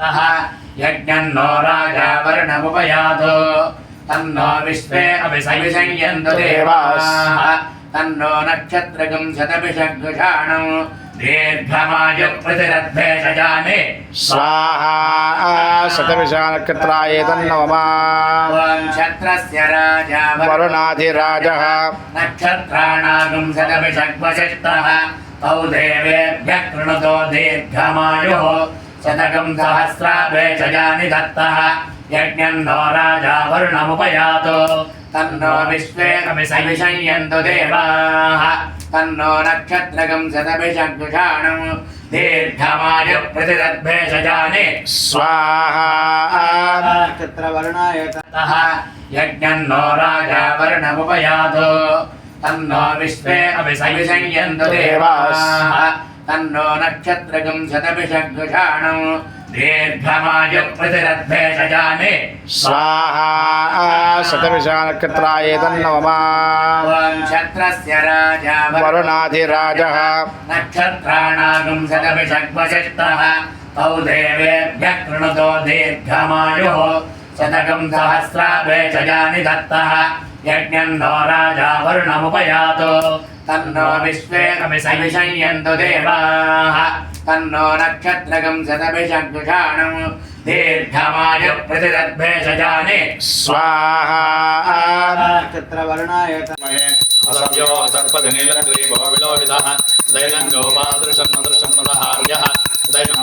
दत्तः यज्ञन्नो राजा वर्णमुपयातो तन्नो विश्वे अभिसंयन्तु देवाः। तन्नो नक्षत्रगं शतभिषग्षाणं दीर्घमायुप्रतिरद्भेषजाने स्वाहा शतविशानक्षत्राय तन्नवमा क्षत्रस्य राजा वरुणाधिराजः। नक्षत्राणागं शतभिषग्वसिष्ठः तौ देवेभ्यः कृणुतो दीर्घमायुः। शतकं सहस्राभेषजानि दत्तः यज्ञन्नो राजा वरुणमुपयातो तन्नो विश्वे अभिसंयन्तु देवाः तन्नो नक्षत्रगं शतभिषग्षाणं दीर्घमायुप्रतिरद्भेषजानि स्वाहा नक्षत्रवर्णाय ततः यज्ञन्नो राजा वर्णमुपयातो तन्नो विश्वे अभिसंयन्तु देवाः तन्नो नक्षत्रगं शतभिषग्षाणं दीर्घमायुप्रतिरद्भेषजानि स्वाहा शतविशानक्षत्राय तन्नवमा ॐ क्षत्रस्य राजा वरुणाधिराजः। नक्षत्राणागं शतभिषग्वसिष्ठः तौ देवेभ्यः कृणुतो दीर्घमायुः। शतकं सहस्राभेषजानि दत्तः। यज्ञन्नो राजा वरुणमुपयातो। तन्नो विश्वे अभिसंयन्तु देवाः। तन्नो नक्षत्रकम् नक्षत्रगं शतभिषग्षाणं दीर्घमायुप्रतिरद्भेषजानि स्वाहा। नक्षत्रवर्णाय असभ्यो सर्पधिनीलग्रीवो विलोहितः दैनं गोपादृशन्नदृशन्नदहार्यः दैनं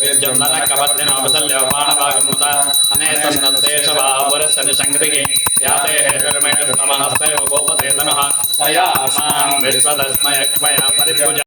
विद्युम्नकपत्निनोपसल्यमाणभागमुत अनेतन्नस्तेषवापुरस्य निशङ्कृतिः याते हेतर्मेण धृतमहस्ते गोपतेतनः तया अस्मान् विश्वदस्मयक्मया परिपूज